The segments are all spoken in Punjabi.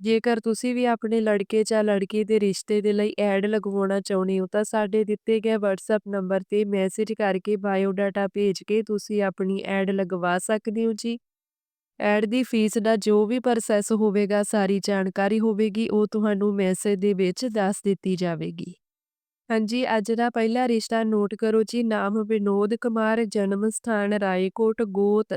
ਜੇਕਰ ਤੁਸੀਂ ਵੀ ਆਪਣੇ ਲੜਕੇ ਜਾਂ ਲੜਕੀ ਦੇ ਰਿਸ਼ਤੇ ਦੇ ਲਈ ਐਡ ਲਗਵਾਉਣਾ ਚਾਹੁੰਦੇ ਹੋ, ਤਾਂ ਸਾਡੇ ਦਿੱਤੇ ਗਏ WhatsApp ਨੰਬਰ ਤੇ ਮੈਸੇਜ ਕਰਕੇ ਬਾਇਓਡਾਟਾ ਭੇਜ ਕੇ ਤੁਸੀਂ ਆਪਣੀ ਐਡ ਲਗਵਾ ਸਕਦੇ ਹੋ ਜੀ। ਐਡ ਦੀ ਫੀਸ ਦਾ ਜੋ ਵੀ ਪ੍ਰੋਸੈਸ ਹੋਵੇਗਾ, ਸਾਰੀ ਜਾਣਕਾਰੀ ਹੋਵੇਗੀ, ਉਹ ਤੁਹਾਨੂੰ ਮੈਸੇਜ ਦੇ ਵਿੱਚ ਦੱਸ ਦਿੱਤੀ ਜਾਵੇਗੀ। ਹਾਂਜੀ, ਅੱਜ ਦਾ ਪਹਿਲਾ ਰਿਸ਼ਤਾ ਨੋਟ ਕਰੋ ਜੀ। ਨਾਮ ਵਿਨੋਦ ਕੁਮਾਰ, ਜਨਮ ਸਥਾਨ ਰਾਏਕੋਟ, ਗੋਤ।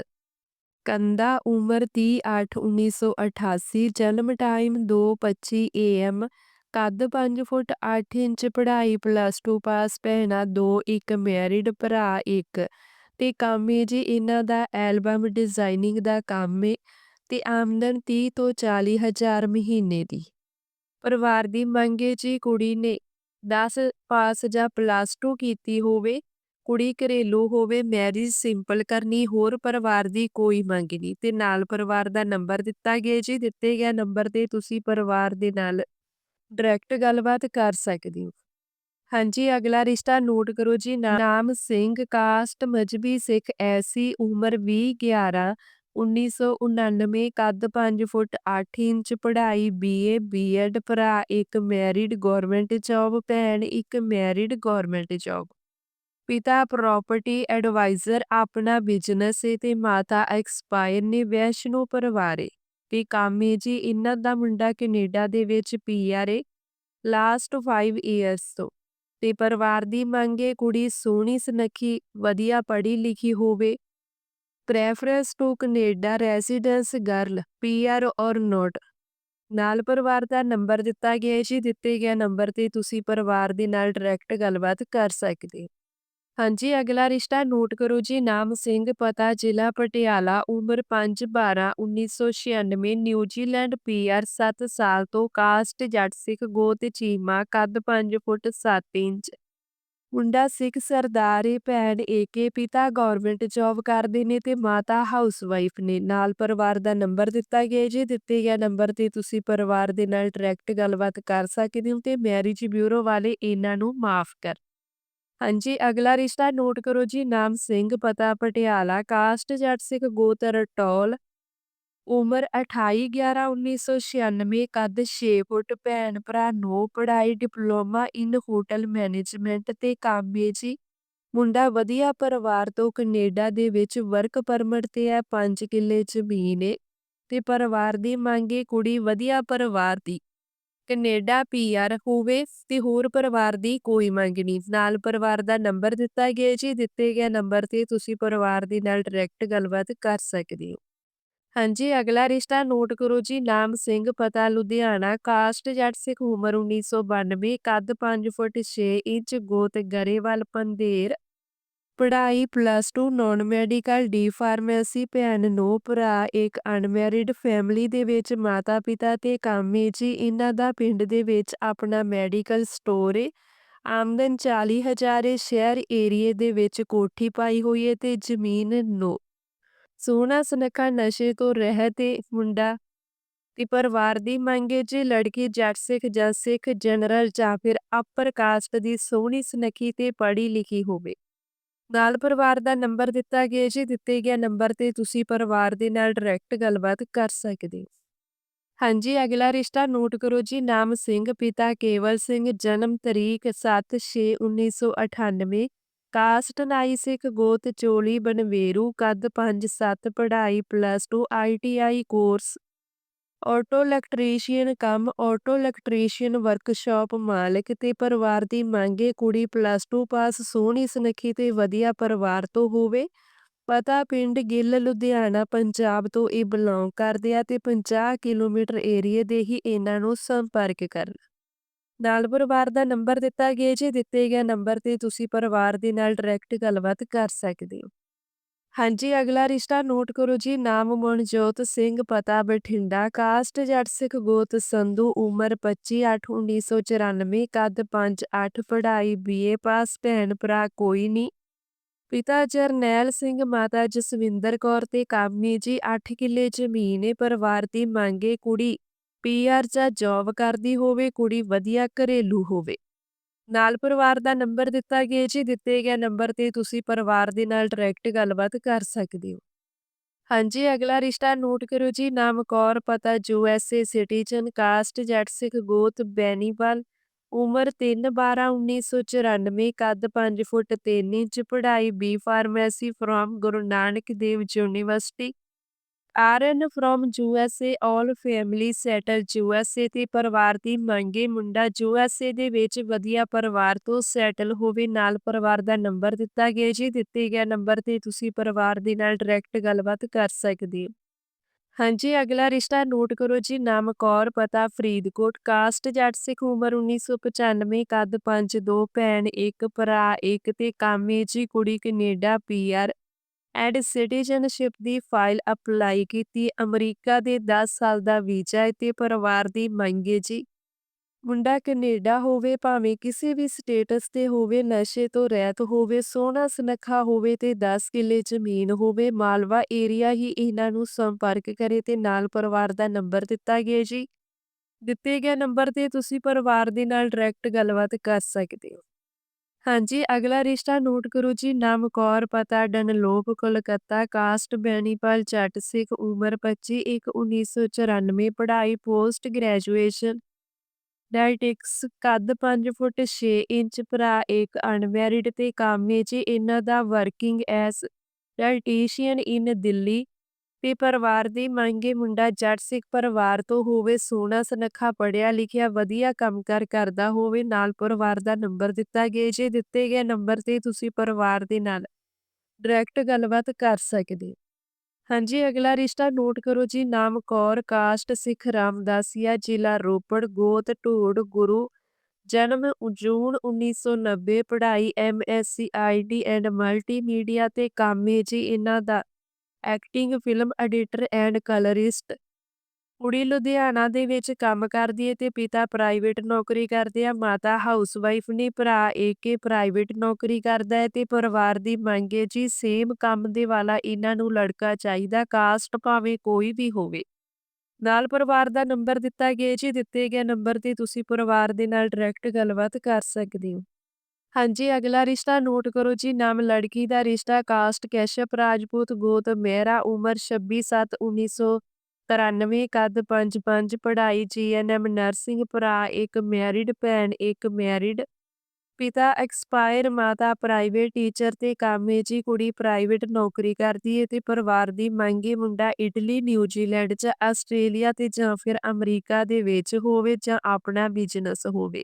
ਕੰਦਾ ਉਮਰ 30/8/1988 ਜਨਮ ਟਾਈਮ 2:25 ਏਐਮ ਕੱਦ 5 ਫੁੱਟ 8 ਇੰਚ, ਪੜ੍ਹਾਈ ਪਲੱਸ 2 ਪਾਸ ਪਹਿਣਾ 2 ਇੱਕ ਮੈਰਿਡ ਭਰਾ ਇੱਕ। ਤੇ ਕੰਮ ਹੈ ਜੀ, ਇਹਨਾਂ ਦਾ ਐਲਬਮ ਡਿਜ਼ਾਈਨਿੰਗ ਦਾ ਕੰਮ ਹੈ ਤੇ ਆਮਦਨ 30 ਤੋਂ 40 ਹਜ਼ਾਰ ਮਹੀਨੇ ਦੀ। ਪਰਿਵਾਰ ਦੀ ਮੰਗ ਮੰਗੇ ਜੀ ਕੁੜੀ ਨੇ 10 ਪਾਸ ਜਾਂ ਪਲੱਸ 2 ਕੀਤੀ ਹੋਵੇ ਕੁੜੀ ਘਰੇਲੂ ਹੋਵੇ ਮੈਰਿਜ ਸਿੰਪਲ ਕਰਨੀ, ਹੋਰ ਪਰਿਵਾਰ ਦੀ ਕੋਈ ਮੰਗ ਨਹੀਂ। ਤੇ ਨਾਲ ਪਰਿਵਾਰ ਦਾ ਨੰਬਰ ਦਿੱਤਾ ਗਿਆ ਜੀ, ਦਿੱਤੇ ਗਿਆ ਨੰਬਰ ਤੇ ਤੁਸੀਂ ਪਰਿਵਾਰ ਦੇ ਨਾਲ ਡਾਇਰੈਕਟ ਗੱਲਬਾਤ ਕਰ ਸਕਦੇ ਹੋ। ਹਾਂਜੀ, ਅਗਲਾ ਰਿਸ਼ਤਾ ਨੋਟ ਕਰੋ ਜੀ ਨਾਮ ਸਿੰਘ ਕਾਸਟ ਮਜਬੀ ਸਿੱਖ ਐਸੀ ਉਮਰ 20 11 1999 ਕੱਦ 5 ਫੁੱਟ 8 ਇੰਚ, ਪੜ੍ਹਾਈ ਬੀਏ ਬੀਐਡ ਭਰਾ ਇੱਕ ਮੈਰਿਡ ਗਵਰਨਮੈਂਟ ਜੌਬ ਭੈਣ ਇੱਕ ਮੈਰਿਡ ਗਵਰਨਮੈਂਟ ਜੌਬ ਪਿਤਾ ਪ੍ਰਾਪਰਟੀ ਐਡਵਾਈਜ਼ਰ ਆਪਣਾ ਬਿਜ਼ਨਸ ਹੈ ਤੇ ਮਾਤਾ ਐਕਸਪਾਇਰ ਨੇ ਵੈਸ਼ਨੋ ਪਰਿਵਾਰ। ਪਰਿਵਾਰੇ ਤੇ ਕਾਮੇ ਜੀ ਇਹਨਾਂ ਦਾ ਮੁੰਡਾ ਕੈਨੇਡਾ ਦੇ ਵਿੱਚ ਪੀਆਰ ਹੈ ਲਾਸਟ 5 ਇਅਰਸ ਤੋਂ। ਤੇ ਪਰਿਵਾਰ ਦੀ ਮੰਗ ਮੰਗੇ ਕੁੜੀ ਸੋਹਣੀ ਸੁਨੱਖੀ, ਵਧੀਆ ਪੜ੍ਹੀ ਲਿਖੀ ਹੋਵੇ। Preference to Canada residence girl PR ਔਰ ਨੋਟ ਨਾਲ ਪਰਿਵਾਰ ਦਾ ਨੰਬਰ ਦਿੱਤਾ ਗਿਆ ਜੀ, ਦਿੱਤੇ ਗਿਆ ਨੰਬਰ ਤੇ ਤੁਸੀਂ ਪਰਿਵਾਰ ਦੇ ਨਾਲ ਡਾਇਰੈਕਟ ਗੱਲਬਾਤ ਕਰ ਸਕਦੇ ਹਾਂਜੀ, ਅਗਲਾ ਰਿਸ਼ਤਾ ਨੋਟ ਕਰੋ ਜੀ, ਨਾਮ ਸਿੰਘ, ਪਤਾ ਜ਼ਿਲ੍ਹਾ ਪਟਿਆਲਾ, ਉਮਰ 5 12 1996 ਨਿਊਜ਼ੀਲੈਂਡ ਪੀਆਰ 7 ਸਾਲ ਤੋਂ ਕਾਸਟ ਜੱਟ ਸਿੱਖ ਗੋਤ ਚੀਮਾ, ਕੱਦ 5 ਫੁੱਟ 7 ਇੰਚ। ਮੁੰਡਾ ਸਿੱਖ ਸਰਦਾਰ ਏ, ਭੈਣ ਏਕੇ ਪਿਤਾ ਗਵਰਨਮੈਂਟ ਜੌਬ ਕਰਦੇ ਨੇ ਤੇ ਮਾਤਾ ਹਾਊਸਵਾਈਫ ਨੇ। ਨਾਲ ਪਰਿਵਾਰ ਦਾ ਨੰਬਰ ਦਿੱਤਾ ਗਿਆ ਜੀ, ਦਿੱਤੇ ਗਿਆ ਨੰਬਰ ਤੇ ਤੁਸੀਂ ਪਰਿਵਾਰ ਦੇ ਨਾਲ ਡਾਇਰੈਕਟ ਗੱਲਬਾਤ ਕਰ ਸਕਦੇ ਹੋ ਤੇ ਮੈਰਿਜ ਬਿਊਰੋ ਵਾਲੇ ਇਹਨਾਂ ਨੂੰ ਮਾਫ ਕਰ ਹਾਂਜੀ, ਅਗਲਾ ਰਿਸ਼ਤਾ ਨੋਟ ਕਰੋ ਜੀ, ਨਾਮ ਸਿੰਘ, ਪਤਾ ਪਟਿਆਲਾ, ਕਾਸਟ ਜੱਟ ਸਿੱਖ ਗੋਤ ਰਟੌਲ ਉਮਰ 28 11 1996 ਕੱਦ 6 ਫੁੱਟ, ਭੈਣ ਭਰਾ ਨੋ, ਪੜ੍ਹਾਈ, ਡਿਪਲੋਮਾ ਇਨ ਹੋਟਲ ਮੈਨੇਜਮੈਂਟ ਤੇ ਕਾਮੇ ਜੀ। ਮੁੰਡਾ ਵਧੀਆ ਪਰਿਵਾਰ ਤੋਂ ਕੈਨੇਡਾ ਦੇ ਵਿੱਚ ਵਰਕ ਪਰਮਿਟ ਤੇ ਹੈ 5 ਕਿੱਲੇ ਜ਼ਮੀਨ ਹੈ ਤੇ ਪਰਿਵਾਰ ਦੀ ਮੰਗੇ ਕੁੜੀ ਵਧੀਆ ਪਰਿਵਾਰ ਦੀ। ਕੈਨੇਡਾ ਪੀਆਰ ਹੋਵੇ ਤੇ ਹੋਰ ਪਰਿਵਾਰ ਦੀ ਕੋਈ ਮੰਗ ਨਹੀਂ। ਨਾਲ ਪਰਿਵਾਰ ਦਾ ਨੰਬਰ ਦਿੱਤਾ ਗਿਆ ਜੀ, ਦਿੱਤੇ ਗਿਆ ਨੰਬਰ ਤੇ ਤੁਸੀਂ ਪਰਿਵਾਰ ਦੇ ਨਾਲ ਡਾਇਰੈਕਟ ਗੱਲਬਾਤ ਕਰ ਸਕਦੇ ਹੋ। ਹਾਂਜੀ, ਅਗਲਾ ਰਿਸ਼ਤਾ ਨੋਟ ਕਰੋ ਜੀ, ਨਾਮ ਸਿੰਘ, ਪਤਾ ਲੁਧਿਆਣਾ ਕਾਸਟ ਜੱਟ ਸਿੱਖ ਉਮਰ 1992 ਕੱਦ 5 ਫੁੱਟ 6 ਇੰਚ, ਗੋਤ ਗਰੇਵਾਲ, ਪੰਦੇਰ ਪੜ੍ਹਾਈ plus 2 non medical D pharmacy ਭੈਣ ਨੋ ਭਰਾ, ਇੱਕ ਅਨਮੈਰਿਡ ਫੈਮਿਲੀ ਦੇ ਵਿੱਚ ਮਾਤਾ ਪਿਤਾ ਤੇ ਕਾਮੇ ਜੀ। ਇਹਨਾਂ ਦਾ ਪਿੰਡ ਦੇ ਵਿੱਚ ਆਪਣਾ ਮੈਡੀਕਲ ਸਟੋਰ ਹੈ ਆਮਦਨ 40000 ਹੈ ਸ਼ਹਿਰ ਏਰੀਏ ਦੇ ਵਿੱਚ ਕੋਠੀ ਪਾਈ ਹੋਈ ਹੈ ਤੇ ਜ਼ਮੀਨ ਨੋ। ਸੋਹਣਾ ਸੁਨੱਖਾ ਨਸ਼ੇ ਤੋਂ ਰਹਿਤ ਹੈ ਮੁੰਡਾ। ਤੇ ਪਰਿਵਾਰ ਦੀ ਮੰਗ ਮੰਗੇ ਜੇ ਲੜਕੀ ਜੱਟ ਸਿੱਖ ਜਾਂ ਸਿੱਖ ਜਨਰਲ ਜਾਂ ਫਿਰ ਅਪਰ ਕਾਸਟ ਦੀ ਸੋਹਣੀ ਸੁਨੱਖੀ ਤੇ ਪੜ੍ਹੀ ਲਿਖੀ ਹੋਵੇ। ਨਾਲ ਪਰਿਵਾਰ ਦਾ ਨੰਬਰ ਦਿੱਤਾ ਗਿਆ ਜੀ ਦਿੱਤੇ ਗਿਆ ਨੰਬਰ ਤੇ ਤੁਸੀਂ ਪਰਿਵਾਰ ਦੇ ਨਾਲ ਡਾਇਰੈਕਟ ਗੱਲਬਾਤ ਕਰ ਸਕਦੇ ਹਾਂਜੀ, ਅਗਲਾ ਰਿਸ਼ਤਾ ਨੋਟ ਕਰੋ ਜੀ, ਨਾਮ ਸਿੰਘ, ਪਿਤਾ ਕੇਵਲ ਸਿੰਘ, ਜਨਮ ਤਰੀਕ 7/6/1998 ਕਾਸਟ ਨਾਈ ਸਿੱਖ, ਗੋਤ ਚੋਲੀ, ਬਨਵੇਰੂ, ਕੱਦ 5-7 ਪੜ੍ਹਾਈ plus 2 ITI course auto electrician ਕੰਮ ਆਟੋ ਇਲੈਕਟ੍ਰੀਸ਼ੀਅਨ ਵਰਕਸ਼ਾਪ ਮਾਲਕ ਤੇ ਪਰਿਵਾਰ ਦੀ ਮੰਗੇ ਕੁੜੀ ਪਲੱਸ 2 ਪਾਸ, ਸੋਹਣੀ ਸੁਨੱਖੀ ਤੇ ਵਧੀਆ ਪਰਿਵਾਰ ਤੋਂ ਹੋਵੇ। ਪਤਾ ਪਿੰਡ ਗਿੱਲ, ਲੁਧਿਆਣਾ, ਪੰਜਾਬ ਤੋਂ ਇਹ ਬਿਲੋਂਗ ਕਰਦੇ ਆ ਤੇ 50 ਕਿਲੋਮੀਟਰ ਏਰੀਏ ਦੇ ਹੀ ਇਹਨਾਂ ਨੂੰ ਸੰਪਰਕ ਕਰਨਾ। ਨਾਲ ਪਰਿਵਾਰ ਦਾ ਨੰਬਰ ਦਿੱਤਾ ਗਿਆ ਜੇ ਦਿੱਤੇ ਗਿਆ ਨੰਬਰ ਤੇ ਤੁਸੀਂ ਪਰਿਵਾਰ ਦੇ ਨਾਲ ਡਾਇਰੈਕਟ ਗੱਲਬਾਤ ਕਰ ਸਕਦੇ ਹੋ। ਹਾਂਜੀ, ਅਗਲਾ ਰਿਸ਼ਤਾ ਨੋਟ ਕਰੋ ਜੀ, ਨਾਮ ਮਨਜੋਤ ਸਿੰਘ, ਪਤਾ ਬਠਿੰਡਾ, ਕਾਸਟ ਜੱਟ ਸਿੱਖ ਗੋਤ ਸੰਧੂ, ਉਮਰ 25 8 1994 ਕੱਦ 5 8 ਪੜ੍ਹਾਈ ਬੀਏ ਪਾਸ, ਭੈਣ ਭਰਾ ਕੋਈ ਨਹੀਂ ਪਿਤਾ ਜਰਨੈਲ ਸਿੰਘ, ਮਾਤਾ ਜਸਵਿੰਦਰ ਕੌਰ ਤੇ ਕਾਮੀ ਜੀ 8 ਕਿੱਲੇ ਜ਼ਮੀਨ ਏ, ਪਰਿਵਾਰ ਦੀ ਮੰਗੇ ਕੁੜੀ ਪੀਆਰ ਜਾਂ ਜੌਬ ਕਰਦੀ ਹੋਵੇ, ਕੁੜੀ ਵਧੀਆ ਘਰੇਲੂ ਹੋਵੇ। ਨਾਲ ਪਰਿਵਾਰ ਦਾ ਨੰਬਰ ਦਿੱਤਾ ਗਿਆ, ਜੀ ਦਿੱਤੇ ਗਿਆ ਨੰਬਰ ਤੇ ਤੁਸੀਂ ਪਰਿਵਾਰ ਦੇ ਨਾਲ ਡਾਇਰੈਕਟ ਗੱਲਬਾਤ ਕਰ ਸਕਦੇ ਹੋ। ਹਾਂਜੀ, ਅਗਲਾ ਰਿਸ਼ਤਾ ਨੋਟ ਕਰੋ ਜੀ, ਨਾਮ ਕੌਰ, ਪਤਾ U S, A, citizen, caste Jatt Sikh, ਗੋਤ, ਬੈਨੀਵਾਲ, ਉਮਰ 3 12 1994 ਕੱਦ 5 ਫੁੱਟ 3 ਇੰਚ, ਪੜ੍ਹਾਈ B pharmacy from Guru Nanak Dev university. Aran from USA all family settle USA ਤੇ ਪਰਿਵਾਰ ਦੀ ਮੰਗੇ ਮੁੰਡਾ ਯੂਐਸਏ ਦੇ ਵਿੱਚ ਵਧੀਆ ਪਰਿਵਾਰ ਤੋਂ ਸੈਟਲ ਹੋਵੇ, ਨਾਲ ਪਰਿਵਾਰ ਦਾ ਨੰਬਰ ਦਿੱਤਾ ਗਿਆ ਜੀ। ਦਿੱਤੇ ਗਿਆ ਨੰਬਰ ਤੇ ਤੁਸੀਂ ਪਰਿਵਾਰ ਦੇ ਨਾਲ ਡਾਇਰੈਕਟ ਗੱਲਬਾਤ ਕਰ ਸਕਦੇ ਹੋ। ਹਾਂਜੀ, ਅਗਲਾ ਰਿਸ਼ਤਾ ਨੋਟ ਕਰੋ ਜੀ। ਨਾਮ ਕੌਰ, ਪਤਾ ਫਰੀਦਕੋਟ, ਕਾਸਟ ਜੱਟ ਸਿੱਖ ਉਮਰ 1995 ਕੱਦ 5 2 ਭੈਣ, ਇੱਕ, ਭਰਾ, ਇੱਕ ਤੇ ਕਾਮੇ ਜੀ, ਕੁੜੀ ਕੈਨੇਡਾ ਪੀਆਰ ਐਂਡ ਸਿਟੀਜ਼ਨਸ਼ਿਪ ਦੀ ਫਾਈਲ ਅਪਲਾਈ ਕੀਤੀ। ਅਮਰੀਕਾ ਦੇ 10 ਸਾਲ ਦਾ ਵੀਜ਼ਾ ਹੈ ਤੇ ਪਰਿਵਾਰ ਦੀ ਮੰਗੇ ਜੀ। ਮੁੰਡਾ ਕੈਨੇਡਾ ਹੋਵੇ, ਭਾਵੇਂ ਕਿਸੇ ਵੀ ਸਟੇਟਸ ਤੇ ਹੋਵੇ, ਨਸ਼ੇ ਤੋਂ ਰਹਿਤ ਹੋਵੇ, ਸੋਹਣਾ ਸੁਨੱਖਾ ਹੋਵੇ ਤੇ 10 ਕਿੱਲੇ ਜ਼ਮੀਨ ਹੋਵੇ, ਮਾਲਵਾ ਏਰੀਆ ਹੀ ਇਹਨਾਂ ਨੂੰ ਸੰਪਰਕ ਕਰੇ ਤੇ ਨਾਲ ਪਰਿਵਾਰ ਦਾ ਨੰਬਰ ਦਿੱਤਾ ਗਿਆ ਜੀ। ਦਿੱਤੇ ਗਏ ਨੰਬਰ ਤੇ ਤੁਸੀਂ ਪਰਿਵਾਰ ਦੇ ਨਾਲ ਡਾਇਰੈਕਟ ਗੱਲਬਾਤ ਕਰ ਸਕਦੇ ਹੋ। ਹਾਂਜੀ, ਅਗਲਾ ਰਿਸ਼ਤਾ ਨੋਟ ਕਰੋ ਜੀ, ਨਾਮ ਕੌਰ, ਪਤਾ ਡਨਲੋਪ ਕੋਲਕਾਤਾ, ਕਾਸਟ, ਬੈਨੀਪਾਲ, ਜੱਟ, ਸਿੱਖ, ਉਮਰ 25 1 1994 ਪੜ੍ਹਾਈ, ਪੋਸਟ ਗ੍ਰੈਜੂਏਸ਼ਨ। ਡਾਇਟਿਕਸ ਕੱਦ 5 ਫੁੱਟ 6 ਇੰਚ, ਭਰਾ, ਇੱਕ, ਅਨਮੈਰਿਡ ਤੇ ਕਾਮੇ, ਜੀ, ਇਹਨਾਂ ਦਾ working as dietitian in Delhi. ਤੇ ਪਰਿਵਾਰ ਦੀ ਮੰਗੇ ਮੁੰਡਾ ਜੱਟ ਸਿੱਖ ਪਰਿਵਾਰ ਤੋਂ ਹੋਵੇ, ਸੋਹਣਾ, ਸੁਨੱਖਾ ਪੜਿਆ ਲਿਖਿਆ, ਵਧੀਆ ਕੰਮਕਾਰ ਕਰਦਾ ਹੋਵੇ, ਨਾਲ ਪਰਿਵਾਰ ਦਾ ਨੰਬਰ ਦਿੱਤਾ ਗਿਆ ਜੇ ਦਿੱਤੇ ਗਏ ਨੰਬਰ ਤੇ ਤੁਸੀਂ ਪਰਿਵਾਰ ਦੇ ਨਾਲ ਡਾਇਰੈਕਟ ਗੱਲਬਾਤ ਕਰ ਸਕਦੇ ਹਾਂਜੀ, ਅਗਲਾ ਰਿਸ਼ਤਾ ਨੋਟ ਕਰੋ ਜੀ, ਨਾਮ ਕੌਰ, ਕਾਸਟ ਸਿੱਖ ਰਾਮਦਾਸੀਆ, ਜ਼ਿਲ੍ਹਾ ਰੋਪੜ, ਗੋਤ, ਢੋੜ, ਗੁਰੂ, ਜਨਮ ਉ- ਜੂਨ 1990 ਪੜ੍ਹਾਈ ਐਮਐਸਸੀ ਆਈਟੀ ਐਂਡ ਮਲਟੀਮੀਡੀਆ ਤੇ ਕਾਮੇ ਜੀ, ਇਹਨਾਂ ਦਾ acting, film editor and colourist. ਕੁੜੀ ਲੁਧਿਆਣਾ ਦੇ ਵਿੱਚ ਕੰਮ ਕਰਦੀ ਹੈ ਤੇ ਪਿਤਾ ਪ੍ਰਾਈਵੇਟ ਨੌਕਰੀ ਕਰਦੇ ਆ, ਮਾਤਾ ਹਾਊਸਵਾਈਫ ਨੇ ਭਰਾ ਏਕੇ ਪ੍ਰਾਈਵੇਟ ਨੌਕਰੀ ਕਰਦਾ ਹੈ ਤੇ ਪਰਿਵਾਰ ਦੀ ਮੰਗ ਹੈ ਜੀ ਸੇਮ ਕੰਮ ਦੇ ਵਾਲਾ ਇਹਨਾਂ ਨੂੰ ਲੜਕਾ ਚਾਹੀਦਾ, ਕਾਸਟ ਭਾਵੇਂ ਕੋਈ ਵੀ ਹੋਵੇ। ਨਾਲ ਪਰਿਵਾਰ ਦਾ ਨੰਬਰ ਦਿੱਤਾ ਗਿਆ ਜੀ, ਦਿੱਤੇ ਗਏ ਨੰਬਰ ਤੇ ਤੁਸੀਂ ਪਰਿਵਾਰ ਦੇ ਨਾਲ ਡਾਇਰੈਕਟ ਗੱਲਬਾਤ ਕਰ ਸਕਦੇ ਹੋ। ਹਾਂਜੀ, ਅਗਲਾ ਰਿਸ਼ਤਾ ਨੋਟ ਕਰੋ ਜੀ ਨਾਮ ਲੜਕੀ ਦਾ ਰਿਸ਼ਤਾ, ਕਾਸਟ ਕੈਸ਼ਪ, ਰਾਜਪੂਤ, ਗੋਤ, ਮਹਿਰਾ, ਉਮਰ 26 7 1993 ਕੱਦ 5 5 ਪੜ੍ਹਾਈ, ਜੀਐਨਐਮ, ਨਰਸਿੰਗ, ਭਰਾ, ਇੱਕ ਮੈਰਿਡ, ਭੈਣ, ਇੱਕ ਮੈਰਿਡ, ਪਿਤਾ, ਐਕਸਪਾਇਰ, ਮਾਤਾ, ਪ੍ਰਾਈਵੇਟ ਟੀਚਰ ਤੇ ਕਾਮੇ ਜੀ, ਕੁੜੀ ਪ੍ਰਾਈਵੇਟ ਨੌਕਰੀ ਕਰਦੀ ਹੈ ਤੇ ਪਰਿਵਾਰ ਦੀ ਮੰਗੀ ਮੁੰਡਾ ਇਟਲੀ ਨਿਊਜ਼ੀਲੈਂਡ ਜਾਂ ਆਸਟ੍ਰੇਲੀਆ ਤੇ ਜਾਂ ਫਿਰ ਅਮਰੀਕਾ ਦੇ ਵਿੱਚ ਹੋਵੇ ਜਾਂ ਆਪਣਾ ਬਿਜ਼ਨਸ ਹੋਵੇ।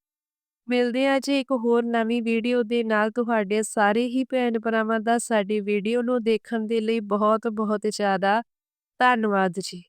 ਮਿਲਦੇ ਹਾਂ ਜੀ ਇੱਕ ਹੋਰ ਨਵੀਂ ਵੀਡੀਓ ਦੇ ਨਾਲ ਤੁਹਾਡੇ ਸਾਰੇ ਹੀ ਭੈਣ ਭਰਾਵਾਂ ਦਾ ਸਾਡੀ ਵੀਡੀਓ ਨੂੰ ਦੇਖਣ ਦੇ ਲਈ ਬਹੁਤ ਬਹੁਤ ਜ਼ਿਆਦਾ ਧੰਨਵਾਦ ਜੀ।